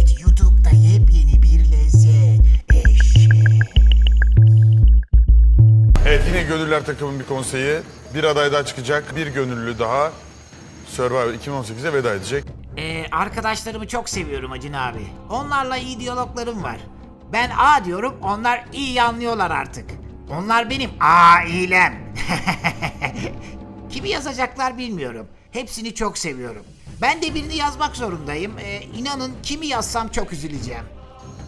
Evet YouTube'da yepyeni bir lezzet. Eşek. Evet yine Gönüller takımın bir konseyi. Bir aday daha çıkacak. Bir gönüllü daha Survivor 2018'e veda edecek. Ee, arkadaşlarımı çok seviyorum Acın abi. Onlarla iyi diyaloglarım var. Ben A diyorum, onlar iyi anlıyorlar artık. Onlar benim ailem. Kimi yazacaklar bilmiyorum. Hepsini çok seviyorum. Ben de birini yazmak zorundayım. Ee, inanın kimi yazsam çok üzüleceğim.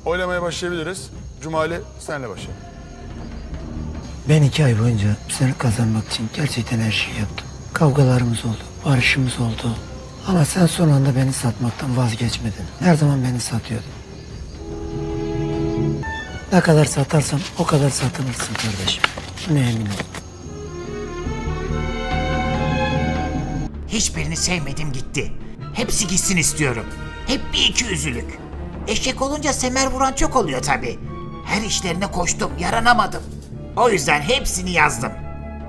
Oylamaya başlayabiliriz. Cumali senle başlayalım. Ben iki ay boyunca seni kazanmak için gerçekten her şeyi yaptım. Kavgalarımız oldu, barışımız oldu. Ama sen son anda beni satmaktan vazgeçmedin. Her zaman beni satıyordun. Ne kadar satarsan o kadar satılırsın kardeşim. Buna emin ol. Hiçbirini sevmedim gitti. Hepsi gitsin istiyorum. Hep bir iki üzülük. Eşek olunca semer vuran çok oluyor tabi. Her işlerine koştum, yaranamadım. O yüzden hepsini yazdım.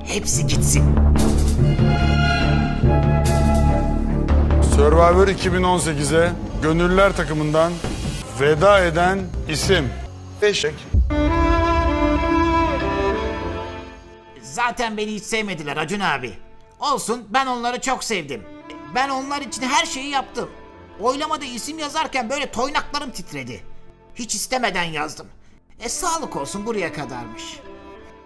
Hepsi gitsin. Survivor 2018'e Gönüller takımından veda eden isim. Eşek. Zaten beni hiç sevmediler Acun abi. Olsun ben onları çok sevdim. Ben onlar için her şeyi yaptım. Oylamada isim yazarken böyle toynaklarım titredi. Hiç istemeden yazdım. E sağlık olsun buraya kadarmış.